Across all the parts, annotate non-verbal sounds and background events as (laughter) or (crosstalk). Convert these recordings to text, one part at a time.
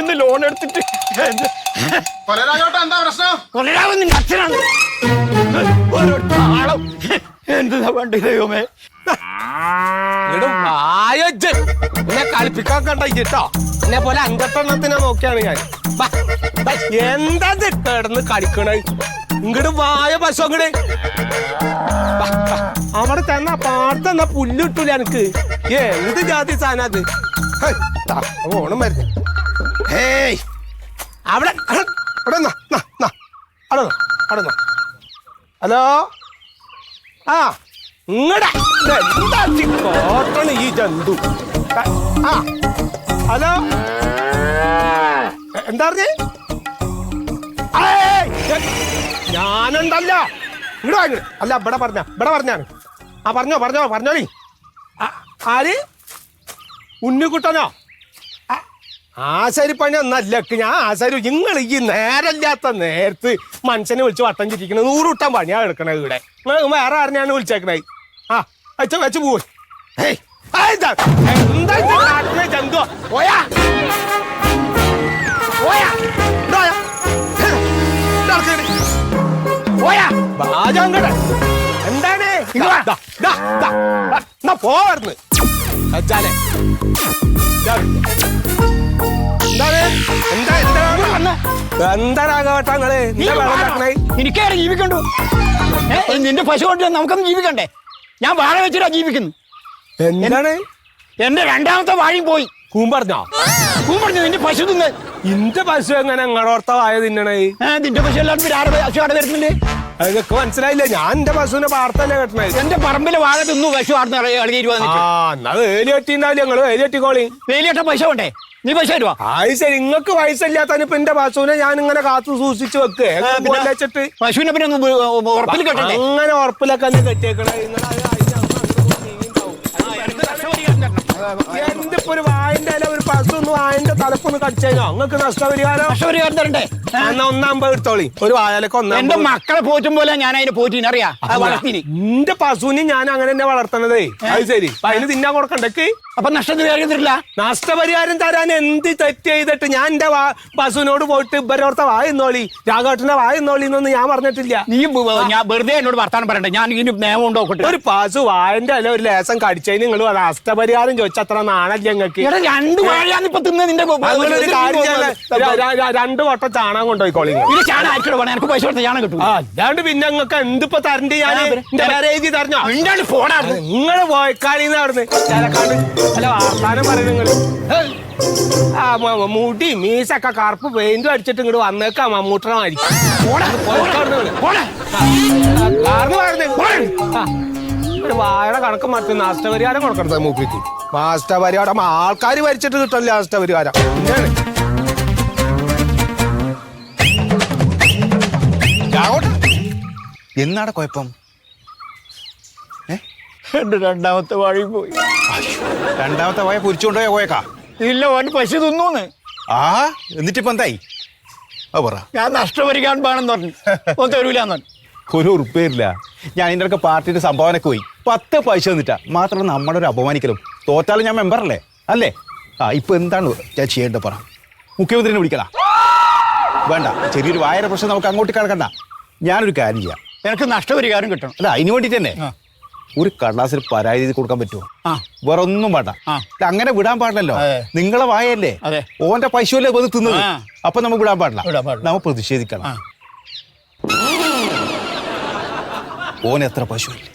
ഇന്ന് ലോൺ എടുത്തിട്ട് കൊലരാജോട്ട എന്താ പ്രശ്നം? കൊല്ലരാവൻ നിന്റെ അച്ഛനാണ്. ഓരോ എന്താ വേണ്ട ദൈവമേ. എന്നെ കളിപ്പിക്കാൻ കണ്ട കേട്ടോ എന്നെ പോലെ അഞ്ചെട്ടെണ്ണത്തിനെ നോക്കിയാണ് ഞാൻ. എന്താ ഇത്? കിടന്ന് കളിക്കണേ. ഇങ്ങട് വായ പശു അങ്ങട്. അവിടെ തന്ന പാടത്തെന്നാ തന്ന കിട്ടൂല എനിക്ക്. എന്ത് ജാതി സാധനം അത്? ഓണം മരുന്ന് ഹേയ്. അവിടെ അവിടെ. നാ നാ. അവിടെ അവിടെ ഹലോ? ആ ഇങ്ങടാ. എന്താ കോട്ടണ് ഈ ജന്തു? ആ. ഹലോ? എന്താ പറഞ്ഞേ? ഞാനുണ്ടല്ല. ഇങ്ങോട്ട് വാങ്ങി അല്ല ഇവിടെ പറഞ്ഞ ഇവിടെ പറഞ്ഞാണ് ആ പറഞ്ഞോ പറഞ്ഞോ പറഞ്ഞോളി. ആര്? ഉണ്ണിക്കുട്ടനോ? ആശാരിപ്പണി ഒന്നല്ല. ഞാൻ ആശാരി നിങ്ങൾ ഈ നേരല്ലാത്ത നേരത്ത് മനുഷ്യനെ വിളിച്ച് വട്ടം ചിരിക്കണത് നൂറുട്ടം പണിയാ എടുക്കണത് ഇവിടെ. വേറെ ആരെയാണ് വിളിച്ചേക്കണേ? ആ അച്ഛ വെച്ച് പോയി. എന്താ. ബാജാങ്കട എന്താണ്? പോവാർന്ന് വെച്ചാലേ. എന്താ എന്താ രാഘവട്ടങ്ങൾ എന്താ വെള്ളം തട്ടണേ എനിക്കേറെ ജീവിക്കണ്ടു. നിന്റെ പശു കൊണ്ട് നമുക്കൊന്നും ജീവിക്കണ്ടേ? ഞാൻ വാഴ വെച്ചിട്ടാ ജീവിക്കുന്നു. എന്താണ്? എന്റെ രണ്ടാമത്തെ വാഴയും പോയി. കൂമ്പറഞ്ഞോ പറഞ്ഞു നിന്റെ പശു തിന്ന്. ഇന്റെ പശു എങ്ങനെ നിങ്ങളോർത്ത വായ തിന്നണേ? നിന്റെ പശു എല്ലാവരും പശു ആടെ വരുന്നില്ലേ അതൊക്കെ മനസ്സിലായില്ല? ഞാൻ എന്റെ പശുവിനെ വാർത്തല്ലേ കെട്ടണേ. എന്റെ പറമ്പിൽ വാഴ തിന്നു പശു ആടുന്ന് ഇളകി ആ എന്നാ വേലി കെട്ടിണ്ടാവില്ല ഞങ്ങൾ വേലി കെട്ടിക്കോളി വേലിയേട്ട പശു വേണ്ടേ? നീ പൈസ തരുവാ? പൈസ ശരി പൈസ വയസ്സില്ലാത്തതിന് ഇപ്പൊ എന്റെ പശുവിനെ ഞാൻ ഇങ്ങനെ കാത്തു സൂക്ഷിച്ചു വെക്കേ. വെച്ചിട്ട് പശുവിനെ പിന്നെ ഒന്ന് ഉ- ഉറപ്പിൽ കെട്ടണ്ടേ? അങ്ങനെ ഉറപ്പിലൊക്കെ തന്നെ കെട്ടിയേക്കണേ. നിങ്ങൾ അത് അതിന് അങ്ങ് അങ്ങോട്ട് നീങ്ങിണ്ടാവും. എന്തിപ്പോ ഒരു വായന്റെ ഇല ഒരു പശു ഒന്ന് വായന്റെ തലപ്പൊന്ന് കടിച്ചേനോ നിങ്ങൾക്ക് നഷ്ടപരിഹാരം പശുപരിഹാരം തരണ്ടേ? എന്നാ എടുത്തോളി. ഒരു വായലക്ക് എന്റെ മക്കളെ പോറ്റും പോലെ ഞാൻ അതിനെ പോറ്റിന് അറിയാ? വളർത്തിന്. എന്റെ പശുവിനെ ഞാൻ അങ്ങനെ തന്നെ വളർത്തണതേ. അത് ശരി. അതിന് തിന്നാൻ കൊടുക്കണ്ടേക്ക് അപ്പൊ നഷ്ടപരിഹാരം തരില്ല? നഷ്ടപരിഹാരം തരാൻ എന്ത് തെറ്റ് ചെയ്തിട്ട് ഞാൻ എന്റെ പശുവിനോട് പോയിട്ട് ഇവരോർത്ത വായെന്നോളി രാഘവട്ടന്റെ വായെന്നോളി എന്നൊന്നും ഞാൻ പറഞ്ഞിട്ടില്ല. നീ ഞാൻ വെറുതെ എന്നോട് വർത്താനം പറയണ്ടേ? ഞാൻ ഇനി നിയമം ഉണ്ടോക്കട്ടെ ഒരു പശു വായന്റെ അല്ല ഒരു ലേസം കടിച്ചതിന് നിങ്ങൾ നഷ്ടപരിഹാരം ചോദിച്ചത്ര നാണല്ലേ നിങ്ങൾക്ക് രണ്ട് ഇപ്പൊ നിന്റെ ഇത് രണ്ട് വട്ടം ചാണകം കൊണ്ടുപോയിക്കോളി വേണം എനിക്ക് പൈസ കൊടുത്ത ചാണകം കിട്ടും അല്ലാണ്ട് പിന്നെ നിങ്ങൾക്ക് എന്തിപ്പോ തരണ്ട് ഞാൻ? എഴുതി തരണോ? എന്താണ് ഫോണാ നിങ്ങൾ പോയക്കാളിന്ന് അവിടുന്ന്. ചിലക്കാണ്ട് അല്ല നിങ്ങൾ. ആ മുടി മീശൊക്കെ കറുപ്പ് പെയിന്റും അടിച്ചിട്ട് ഇങ്ങോട്ട് വന്നേക്കാ മമ്മൂട്ടണമായിരിക്കും വാഴ കണക്ക് മാറ്റി നഷ്ടപരിഹാരം കൊടുക്കണത് മൂപ്പിക്ക് നഷ്ടപരിഹാരം ആൾക്കാർ വരിച്ചിട്ട് കിട്ടില്ല നഷ്ടപരിഹാരം പരിപാടി. എന്നാടെ കുഴപ്പം? എന്റെ രണ്ടാമത്തെ വാഴ പോയി. രണ്ടാമത്തെ വായ പൊരിച്ചുകൊണ്ടോ പോയേക്കാ? ഇല്ല ഓൻ പശു തിന്നൂന്ന്. ആ എന്നിട്ടിപ്പോ എന്തായി? ആ പറ. ഞാൻ നഷ്ടപരിക്കാൻ പാണെന്ന് പറഞ്ഞു. (laughs) ഓൻ തരൂലെന്ന് ഒരു ഉറുപ്പേരില്ല ഞാൻ ഇതിന്റെ ഒക്കെ പാർട്ടിയുടെ സംഭാവനക്ക് പോയി. പത്ത് പൈസ തന്നിട്ടാ. മാത്രം നമ്മുടെ ഒരു അപമാനിക്കലും. തോറ്റാലും ഞാൻ മെമ്പറല്ലേ അല്ലേ? ആ ഇപ്പൊ എന്താണ് ഞാൻ ചെയ്യേണ്ടത് പറ. മുഖ്യമന്ത്രിനെ വിളിക്കടാ. വേണ്ട ചെറിയൊരു വായന പ്രശ്നം നമുക്ക് അങ്ങോട്ട് കിടക്കണ്ട. ഞാനൊരു കാര്യം ചെയ്യാം. എനിക്ക് നഷ്ടപരിഹാരം കിട്ടണം. അല്ല അതിന് വേണ്ടിട്ട് തന്നെ ഒരു കടലാസിൽ പരാതി എഴുതി കൊടുക്കാൻ പറ്റുമോ? ആ. വേറെ ഒന്നും വേണ്ട അങ്ങനെ വിടാൻ പാടില്ലല്ലോ. നിങ്ങളെ വായല്ലേ. ഓന്റെ പശുവല്ലേ വന്ന് തിന്നത്. അപ്പൊ നമുക്ക് വിടാൻ പാടില്ല. നമ്മ നമ്മൾ പ്രതിഷേധിക്കണം. ഓൻ എത്ര പശുവല്ലേ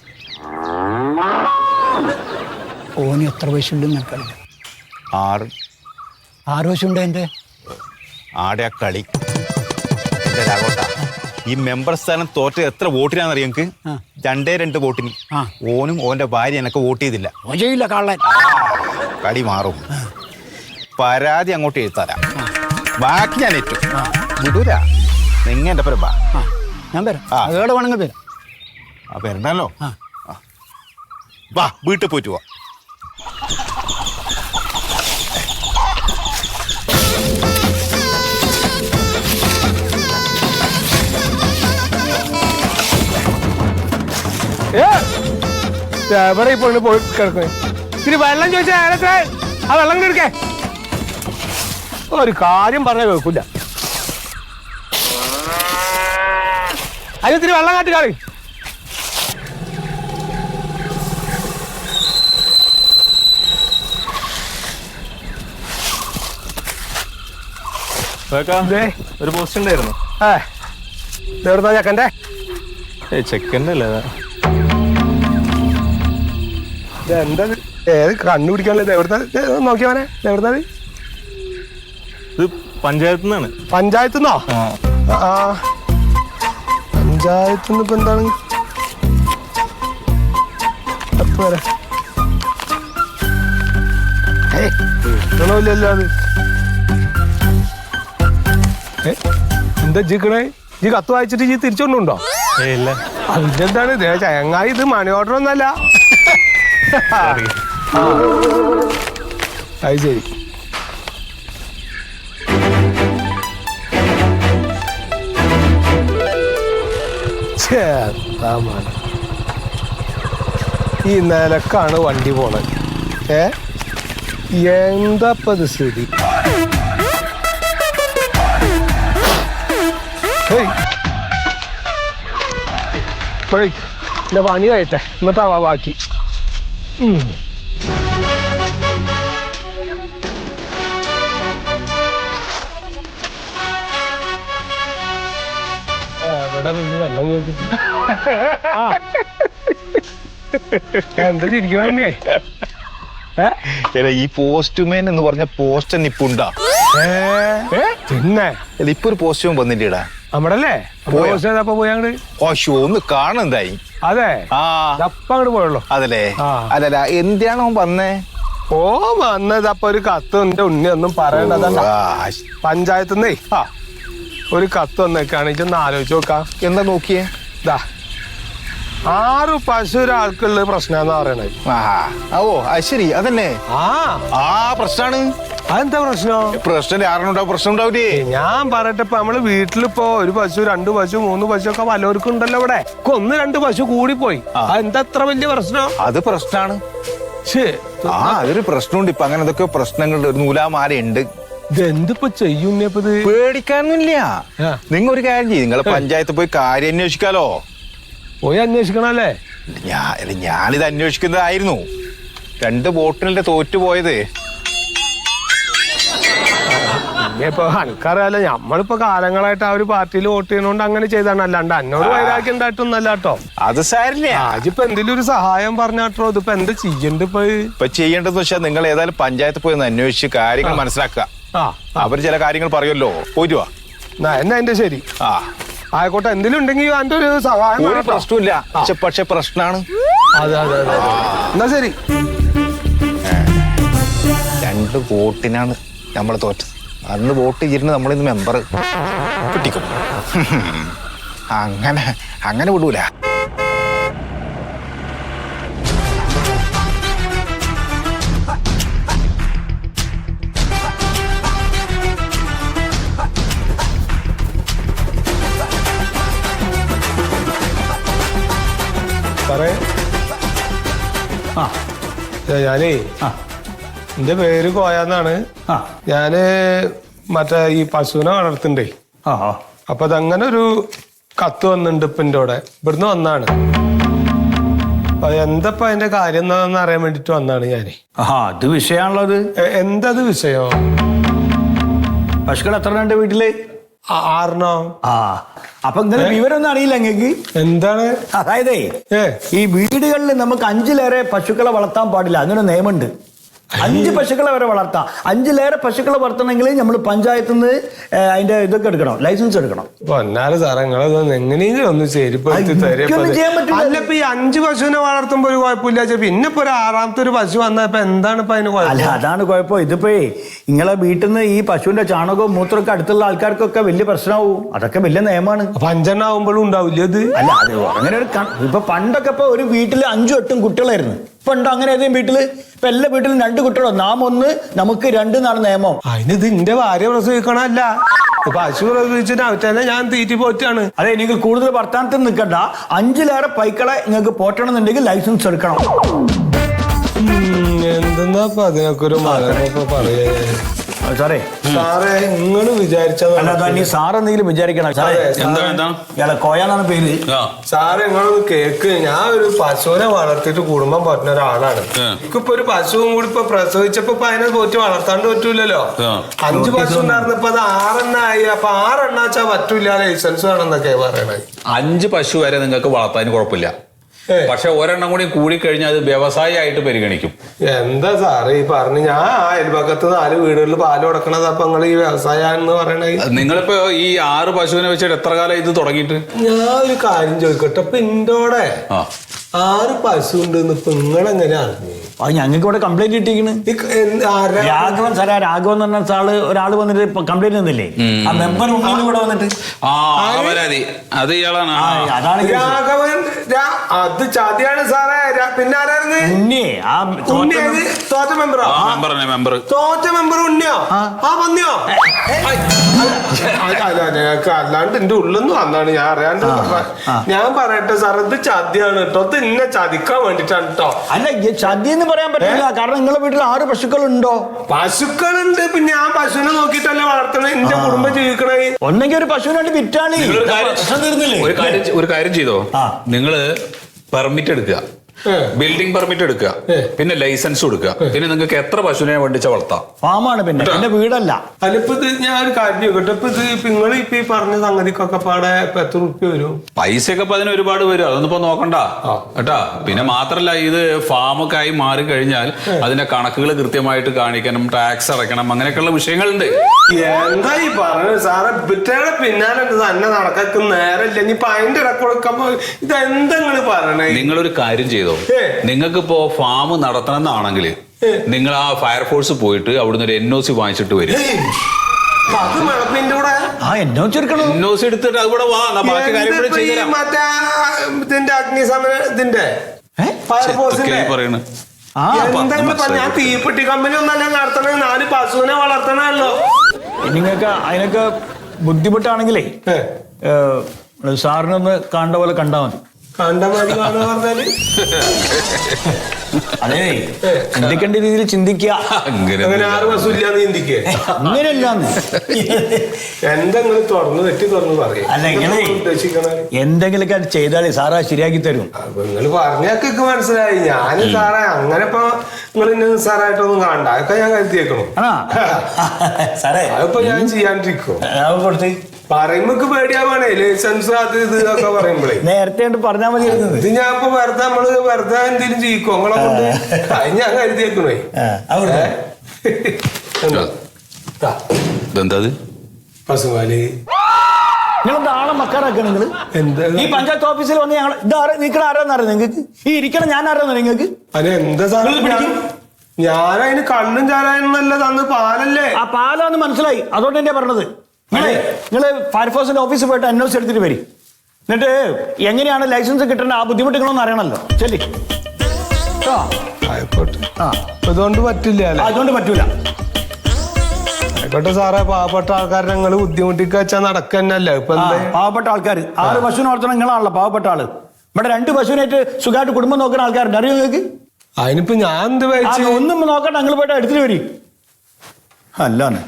ഓന് എത്ര പൈസ ഉണ്ടെന്ന് എനിക്കറിയില്ല ആറ്. ആറ് പൈസ ഉണ്ട് എന്റെ ആടെ ആ കളി. ഈ മെമ്പർ സ്ഥാനം തോറ്റ എത്ര വോട്ടിനാണെന്നറിയാം എനിക്ക്. രണ്ടേ രണ്ട് വോട്ടിന്. ഓനും ഓന്റെ ഭാര്യ എനക്ക് വോട്ട് ചെയ്തില്ല. ഓൻ ചെയ്യില്ല കള്ളൻ. കളി മാറും. പരാതി അങ്ങോട്ട് എഴുത്താരാ ബാക്കി ഞാൻ ഏറ്റു. വിടൂല. നിങ്ങ എന്റെ പേര് ബാ ഞാൻ വരാം. വേണമെങ്കിൽ വരാം. ആ. ആ. വാ വീട്ടിൽ പോയിട്ട് പോവാ എവിടെ പെണ്ണ് പോയി കിടക്കുന്നത് ഇത്തിരി വെള്ളം ചോദിച്ചാൽ അയാളൊക്കെ ആ വെള്ളം കിടക്കേ ഒരു കാര്യം പറഞ്ഞാൽ കേൾക്കില്ല അതിന് വെള്ളം കാട്ടി കാളി. ഒരു പോസ്റ്റ് ഉണ്ടായിരുന്നു. ഏ ചെക്കന്റെ? അല്ലേ എന്താ? ഏത് കണ്ണുപിടിക്കാനുള്ളത് എവിടുന്ന? നോക്കിയവനെ എവിടുന്നാ ഇത്? പഞ്ചായത്തു നിന്നാണ്. പഞ്ചായത്തു നിന്നോ? ആ. പഞ്ചായത്തു നിന്ന് ഇപ്പൊ എന്താണ്. ഏയ്, കിട്ടണമില്ലല്ലോ അത്. എന്താ ജിക്കണേ ജി കത്ത് വായിച്ചിട്ട് ജി തിരിച്ചോണ്ടുണ്ടോ ഏ ഇല്ല. അതിന്റെ ദേ ചങ്ങായി ഇത് മണി ഓർഡർ ഒന്നല്ല അത് ശരി. ഈ നിലക്കാണ് വണ്ടി പോണത് ഏ? എന്താ ഇത് സ്ഥിതി? എന്റെ പണി കഴിയട്ടെ. എന്നിട്ടാവാ ബാക്കി. എന്താ ഈ പോസ്റ്റ്മാൻ എന്ന് പറഞ്ഞ പോസ്റ്റ് തന്നെ ഇപ്പൊ ഉണ്ടാ പിന്നെ ഇപ്പൊ ഒരു പോസ്റ്റ്മാൻ വന്നില്ലേടാ. പോയോ? അപ്പൊ പോയി അങ്ങോട്ട് ഓ ഷോ ഒന്ന് കാണുന്നതായി അതെ? ആ. അപ്പ അങ്ങോട്ട് പോയുള്ളൂ. അതല്ലേ? അല്ലല്ല എന്തിനാണ് അവൻ വന്നേ? ഓ വന്നത് അപ്പൊ ഒരു കത്ത് എന്റെ ഉണ്ണി ഒന്നും പറയണ്ടതല്ല ആ, പഞ്ചായത്ത് നിന്നേ ഒരു കത്ത് വന്നേക്കാണ് ഇതൊന്ന് ആലോചിച്ച് നോക്കാം. എന്താ നോക്കിയേ? ദാ ആറ് പശു ഒരാൾക്കുള്ള പ്രശ്നം പറയണത്. ഓ അത് ശരി അതന്നെ. ആ. ആ പ്രശ്നമാണ് അതെന്താ പ്രശ്നം? പ്രശ്നം ആരണം പ്രശ്നം ഉണ്ടാവില്ലേ ഞാൻ പറയട്ടെ ഇപ്പൊ നമ്മൾ വീട്ടിലിപ്പോ ഒരു പശു രണ്ട് പശു മൂന്ന് പശു ഒക്കെ പലവർക്കും ഉണ്ടല്ലോ ഇവിടെ. ഒന്ന് രണ്ട് പശു കൂടിപ്പോയി. പോയി അതെന്താ അത്ര വലിയ പ്രശ്നം? അത് പ്രശ്നമാണ് ആ അതൊരു പ്രശ്നമുണ്ട്. ഇപ്പൊ അങ്ങനെ എന്തൊക്കെ പ്രശ്നങ്ങളുണ്ട്. ഒരു നൂലാമാലയുണ്ട്. ഇതെന്തിപ്പോ ചെയ്യും ഇത് പേടിക്കാനൊന്നുമില്ല. നിങ്ങൾ ഒരു കാര്യം ചെയ്യും. നിങ്ങളെ പഞ്ചായത്ത് പോയി കാര്യം അന്വേഷിക്കാലോ. പോയി അന്വേഷിക്കണല്ലേ? ഞാനിത് അന്വേഷിക്കുന്നതായിരുന്നു. രണ്ട് ബോട്ടിലിന്റെ തോറ്റു പോയത്. ഇനിയിപ്പോ അനക്കറിയാലോ നമ്മളിപ്പോ കാലങ്ങളായിട്ട് ആ ഒരു പാർട്ടിയിൽ വോട്ട് ചെയ്യണോണ്ട് അങ്ങനെ ചെയ്താണ് അല്ലാണ്ട് അന്നോട് വൈരാഗ്യം ഉണ്ടായിട്ടൊന്നല്ല കേട്ടോ. അത് സാരില്ല അതിപ്പോ എന്തെങ്കിലും ഒരു സഹായം പറഞ്ഞാട്ടോ ഇതിപ്പോ എന്ത് ചെയ്യണ്ട് ഇപ്പൊ? ഇപ്പൊ ചെയ്യേണ്ടതെന്ന് വെച്ചാൽ നിങ്ങൾ ഏതായാലും പഞ്ചായത്ത് പോയി ഒന്ന് അന്വേഷിച്ച് കാര്യങ്ങൾ മനസ്സിലാക്കുക. ആ അവർ ചില കാര്യങ്ങൾ പറയുമല്ലോ. പോയിട്ട് വാ എന്നാ എന്നാ എന്റെ ശരി? ആ. ആയിക്കോട്ടെ എന്തെങ്കിലും ഉണ്ടെങ്കിൽ എന്റെ ഒരു സഹായം ഒരു വേണം ട്ടോ. പ്രശ്നമില്ല പക്ഷെ പക്ഷെ പ്രശ്നമാണ് അതെ അതെ അതെ. അതെ. എന്നാ ശരി. രണ്ട് വോട്ടിനാണ് നമ്മൾ തോറ്റത്. അന്ന് വോട്ട് ചെയ്തിരുന്ന നമ്മളിന്ന് മെമ്പർ കിട്ടിക്കും. അങ്ങനെ അങ്ങനെ വിടൂല. സാറേ ആ ഞാനേ ആ. എന്റെ പേര് കോയാന്നാണ് ഞാൻ മറ്റേ ഈ പശുവിനെ വളർത്തണ്ടേ. അപ്പൊ അതങ്ങനെ ഒരു കത്ത് വന്നിട്ടുണ്ട് ഇപ്പൊ എന്റെ കൂടെ ഇവിടുന്ന് വന്നാണ്. അപ്പൊ എന്തപ്പ അതിന്റെ കാര്യം എന്താണെന്ന് അറിയാൻ വേണ്ടിട്ട് വന്നാണ് ഞാൻ. ആ അത് വിഷയമാണുള്ളത് എന്താ എന്തത് വിഷയം? പശുക്കൾ എത്ര ഉണ്ട് വീട്ടിൽ? ആ- ആറിനോ? ആ അപ്പൊ ഇങ്ങനെ വിവരമൊന്നും അറിയില്ല അങ്ങക്ക് എന്താണ്? അതായതേ ഏ? ഈ വീടുകളിൽ നമുക്ക് അഞ്ചിലേറെ പശുക്കളെ വളർത്താൻ പാടില്ല. അങ്ങനെ നിയമമുണ്ട് അഞ്ച് പശുക്കളെ വരെ വളർത്താം. അഞ്ചിലേറെ പശുക്കളെ വളർത്തണമെങ്കിൽ നമ്മൾ പഞ്ചായത്തിൽ നിന്ന് അതിന്റെ ഇതൊക്കെ എടുക്കണം ലൈസൻസ് എടുക്കണം. പൊന്നാൽ സാറേ എങ്ങനെയെങ്കിലും ഒന്ന് ശരിപ്പെടുത്തി തരും ഈ അഞ്ച് പശുവിനെ വളർത്തുമ്പോ ഒരു കുഴപ്പമില്ല പിന്നെ ഇപ്പൊ ഒരു ആറാമത്തെ ഒരു പശു വന്നപ്പോ എന്താണ് ഇപ്പൊ അതിന് അല്ല അതാണ് കുഴപ്പം. ഇതിപ്പോ നിങ്ങളെ വീട്ടിൽ നിന്ന് ഈ പശുവിന്റെ ചാണകവും മൂത്രമൊക്കെ അടുത്തുള്ള ആൾക്കാർക്കൊക്കെ വലിയ പ്രശ്നമാവും. അതൊക്കെ വലിയ നിയമമാണ്. അപ്പൊ ആവുമ്പോഴും ഉണ്ടാവില്ല ഇത്? അല്ല അത് അങ്ങനെ ഒരു ഇപ്പൊ പണ്ടൊക്കെ ഇപ്പൊ ഒരു വീട്ടിൽ അഞ്ചും എട്ടും കുട്ടികളായിരുന്നു. ഇപ്പൊ ഉണ്ടോ അങ്ങനെ ഏതെങ്കിലും വീട്ടിൽ? ഇപ്പൊ എല്ലാ വീട്ടിലും രണ്ട് കുട്ടികളോ? നാം ഒന്ന് നമുക്ക് രണ്ട് എന്നാണ് നിയമം. അതിന് ഇത് എന്റെ ഭാര്യ പ്രസവിക്കണല്ല പശു പ്രസവിച്ചിട്ട് അവറ്റന്നെ ഞാൻ തീറ്റി പോറ്റാണ്. അതെ എനിക്ക് കൂടുതൽ വർത്താനത്തിൽ നിൽക്കണ്ട അഞ്ചിലേറെ പൈക്കളെ നിങ്ങൾക്ക് പോറ്റണമെന്നുണ്ടെങ്കിൽ ലൈസൻസ് എടുക്കണം. എന്തെന്നാ അതിനൊക്കെ ഒരു മകനൊക്കെ പറയേ സാറേ. സാറേ നിങ്ങൾ വിചാരിച്ചത് അല്ല അതാ നീ സാർ എന്തെങ്കിലും വിചാരിക്കണം. സാറേ എന്താ എന്താ ഇയാളെ കോയാന്നാണ് പേര്? സാറ് നിങ്ങളൊന്ന് കേക്ക്. ഞാൻ ഒരു പശുവിനെ വളർത്തിയിട്ട് കുടുംബം പറ്റുന്ന ഒരാളാണ്. എനിക്കിപ്പോ ഒരു പശുവും കൂടി ഇപ്പൊ പ്രസവിച്ചപ്പോ ഇപ്പൊ അതിനെ പോറ്റി വളർത്താണ്ട് പറ്റൂലല്ലോ. അഞ്ച് പശു ഉണ്ടായിരുന്നപ്പോ അത് ആറെണ്ണായി അപ്പൊ ആറെണ്ണാച്ചാ പറ്റൂല ലൈസൻസ് വേണമെന്നൊക്കെ പറയണേ അഞ്ച് പശു വരെ നിങ്ങൾക്ക് വളർത്താൻ കുഴപ്പമില്ല. പക്ഷെ ഒരെണ്ണം കൂടി കൂടിക്കഴിഞ്ഞാൽ അത് വ്യവസായമായിട്ട് പരിഗണിക്കും. എന്താ സാറേ ഈ പറഞ്ഞു? ഞാൻ അയൽപക്കത്ത് നാല് വീടുകളിൽ പാൽ കൊടുക്കണത് അപ്പൊ നിങ്ങൾ ഈ വ്യവസായം പറയണേ. നിങ്ങളിപ്പോ ഈ ആറ് പശുവിനെ വെച്ചിട്ട് എത്ര കാലം ഇത് തുടങ്ങിയിട്ട്? ഞാൻ ഒരു കാര്യം ചോദിക്കട്ടെ ഇപ്പൊ ഇൻഡോടെ ആറ് പശു ഉണ്ട് ഇപ്പൊ നിങ്ങളെങ്ങനെ അറിഞ്ഞു? അത് ഞങ്ങൾക്ക് ഇവിടെ കംപ്ലൈന്റ് കിട്ടിയിരിക്കണ്. രാഘവൻ സാറേ ആ രാഘവൻ എന്ന് പറഞ്ഞ ആൾ ഒരാൾ വന്നിട്ട് കംപ്ലൈന്റ് തന്നില്ലേ? ആ മെമ്പർ ഉള്ളിൽ ഇവിടെ വന്നിട്ട്. ആ ആ പരാതി. അത് ഇയാളാണ്. ആ. അതാണ് കേസ്. രാഘവൻ രാ- അത് ചതിയാണ് സാറേ. രാ- പിന്നെ ആരായിരുന്നു? ഉണ്ണിയെ. ആ ഉണ്ണി തോറ്റ ഏത്? തോറ്റ മെമ്പറോ മെമ്പർ തോറ്റ മെമ്പർ ഉണ്ണിയോ? ആ. പന്നിയോ ഞങ്ങൾക്ക് അല്ലാണ്ട് എന്റെ ഉള്ളൊന്നും വന്നാണ്. ഞാൻ അറിയാണ്ട് ഞാൻ പറയട്ടെ സാർ ഇത് ചതിയാണ് കേട്ടോ. ഇത് ഇന്നെ ചതിക്കാൻ വേണ്ടിട്ടാണ് കേട്ടോ. അല്ല ചതി എന്ന് പറയാൻ പറ്റില്ല. കാരണം നിങ്ങളെ വീട്ടിൽ ആറ് പശുക്കളുണ്ടോ? പശുക്കളുണ്ട്. പിന്നെ ഞാൻ പശുവിനെ നോക്കിയിട്ടല്ലേ വളർത്തണേ. എന്റെ കുടുംബം ജീവിക്കണേ. ഒന്നെങ്കിൽ ഒരു പശുവിനായിട്ട് വിറ്റാണ്. ഒരു കാര്യം ചെയ്തോ. നിങ്ങൾ പെർമിറ്റ് എടുക്കുക. ബിൽഡിംഗ് പെർമിറ്റ് എടുക്കുക. പിന്നെ ലൈസൻസ് കൊടുക്കുക. പിന്നെ നിങ്ങൾക്ക് എത്ര പശുവിനെ വേണ്ടിച്ച വളർത്താം? ഫാമാണ് പിന്നെ. എന്റെ വീടല്ല. അതിലിപ്പോ ഞാൻ ഒരു കാര്യം ചോദിക്കട്ടെ. ഇപ്പൊ ഇത് നിങ്ങൾ ഇപ്പൊ ഈ പറഞ്ഞ സംഗതിക്കൊക്കെ പാടെ ഇപ്പൊ എത്ര റുപ്യ വരും? പൈസയൊക്കെ ഇപ്പൊ അതിന് ഒരുപാട് വരും. അതൊന്നും ഇപ്പൊ നോക്കണ്ട. കേട്ടാ? പിന്നെ മാത്രല്ല ഇത് ഫാമൊക്കെ ആയി മാറി കഴിഞ്ഞാൽ അതിന്റെ കണക്കുകൾ കൃത്യമായിട്ട് കാണിക്കണം ടാക്സ് അടയ്ക്കണം അങ്ങനെയൊക്കെയുള്ള വിഷയങ്ങളുണ്ട്. എന്താ ഈ പറഞ്ഞത്? സാറെ ബിറ്റയുടെ പിന്നാലെ തന്നെ നടക്കൊക്കെ നേരമില്ല. ഇനിയിപ്പൊ അതിന്റെ ഇടക്കൊടുക്കുമ്പോ ഇതെന്താ നിങ്ങൾ നിങ്ങൾ പറയണേ? നിങ്ങളൊരു കാര്യം ചെയ്തോ? ഏ. നിങ്ങൾക്ക് ഇപ്പോ ഫാം നടത്തണം എന്നാണെങ്കിൽ നിങ്ങൾ ആ ഫയർഫോഴ്സ് പോയിട്ട് അവിടുന്ന് ഒരു എൻ ഒ സി വാങ്ങിച്ചിട്ട് വരും. അത് ആ എന്നെ എൻ ഒ സി എടുത്തിട്ട് അവിടെ വാ. എന്നാ ബാക്കി കാര്യം കൂടെ എന്തിപ്പോ ഈ ചെയ്തുതരാം. മറ്റേ ഇതിന്റെ അഗ്നിശമന ഇതിന്റെ ഏ? ഫയർഫോഴ്സിന്റെ ഇതൊക്കെ പറയണ്. ആ എന്താ ഇപ്പൊ പറഞ്ഞ? ഞാൻ തീപ്പെട്ടി കമ്പനി ഒന്നല്ല നടത്തണേ നാല് പശുവിനെ വളർത്തണല്ലോ നിങ്ങൾക്ക് അതിനൊക്കെ ബുദ്ധിമുട്ടാണെങ്കിലേ ഏ, സാറിനൊന്ന് കണ്ട പോലെ കണ്ടാൽ മതി. അതേ ചിന്തിക്കേണ്ട രീതിയിൽ ചിന്തിക്കുക. അങ്ങനെ ആറ് പശു ഇല്ലാന്ന് ചിന്തിക്കേ. അങ്ങനെയല്ലാന്ന് എന്താ നിങ്ങൾ തുറന്ന് തെറ്റി തുറന്ന് പറയും. എന്തെങ്കിലുമൊക്കെ അത് ചെയ്താലേ സാറാ ശരിയാക്കി തരും. നിങ്ങൾ പറഞ്ഞൊക്കെ മനസ്സിലായി. ഞാൻ സാറേ അങ്ങനെ ഇപ്പൊ നിങ്ങൾ ഇന്നെ സാറായിട്ടൊന്നും കാണണ്ട. അതൊക്കെ ഞാൻ കരുതിയേക്കണം. (laughs) സാറേ അതിപ്പോ ഞാൻ ചെയ്യാണ്ടിരിക്കും കൊടുത്ത്. പറയുമ്പോ പേടിയാവാണേ. ലൈസൻസ് അത് ഇത് ഒക്കെ പറയുമ്പോഴേ നേരത്തെ കൊണ്ട് പറഞ്ഞാൽ മതി. ഇത് ഞാൻ ഇപ്പൊ വെറുതെ നമ്മൾ വെറുതെ എന്തെങ്കിലും ചെയ്യിക്കോ? നിങ്ങളെ കൊണ്ട് അത് ഞാൻ കരുതിയേക്കണേ. അത്? പശുപാൽ. നിങ്ങൾ ആളെ നിങ്ങൾ എന്താ? ഈ പഞ്ചായത്ത് ഓഫീസിൽ വന്ന് ഞങ്ങൾ ഇത് ആരാ നിൽക്കണ ആരാന്നറിയാം നിങ്ങൾക്ക്? ഈ ഇരിക്കണ ഞാൻ ആരാന്നറിയാം നിങ്ങൾക്ക്? അത് എന്താ സാധനം? ഞാൻ അതിന് കണ്ണും ചാരാനല്ല തന്ന് പാലല്ലേ? ആ പാലാന്ന് മനസ്സിലായി. അതുകൊണ്ട് എന്റെ പറഞ്ഞത്. നിങ്ങൾ ഫയർഫോഴ്സിന്റെ ഓഫീസിൽ പോയിട്ട് അന്വേഷിച്ച് എടുത്തിട്ട് വരും. എന്നിട്ട് എങ്ങനെയാണ് ലൈസൻസ് കിട്ടേണ്ട ആ ബുദ്ധിമുട്ടുകളൊന്നും അറിയണമല്ലോ. ശരി അതുകൊണ്ട് ആയിക്കോട്ടെ. ആ. അപ്പൊ പറ്റില്ല അല്ലേ? അതുകൊണ്ട് പറ്റൂല. ആയിക്കോട്ടെ സാറേ പാവപ്പെട്ട ആൾക്കാരെ ഞങ്ങൾ ബുദ്ധിമുട്ടിക്ക് വെച്ചാൽ നടക്കന്നല്ലേ? ഇപ്പൊ പാവപ്പെട്ട ആൾക്കാർ ആറ് പശുവിനെ വളർത്തണം നിങ്ങളാണല്ലോ പാവപ്പെട്ട ആൾ. ഇവിടെ രണ്ട് പശുവിനായിട്ട് സുഖമായിട്ട് കുടുംബം നോക്കുന്ന ആൾക്കാരുണ്ട്. അറിയോ നിങ്ങൾക്ക്? അതിനിപ്പോ ഞാൻ എന്ത് ഒന്നും നോക്കണ്ട. നിങ്ങൾ പോയിട്ട് എടുത്തിട്ട് വരും. അല്ലാന്ന്.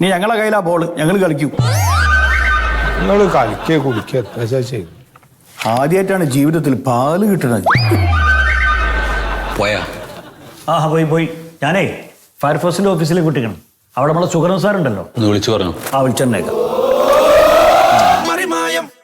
നീ ഞങ്ങളെ കയ്യിലാ ബോൾ ഞങ്ങൾ കളിക്കും. നിങ്ങൾ കളിക്കേ കുടിക്കേ ചെയ്തു ആദ്യമായിട്ടാണ് ജീവിതത്തിൽ പാൽ കിട്ടുന്നത് പോയാ? ആ പോയി പോയി. ഞാനേ ഫയർഫോഴ്സിന്റെ ഓഫീസിലേക്ക് വിട്ടിക്കണം അവിടെ നമ്മളെ സുഗരൻ സാറുണ്ടല്ലോ. ഒന്ന് വിളിച്ചു പറഞ്ഞു? ആ വിളിച്ചെന്നേക്കാം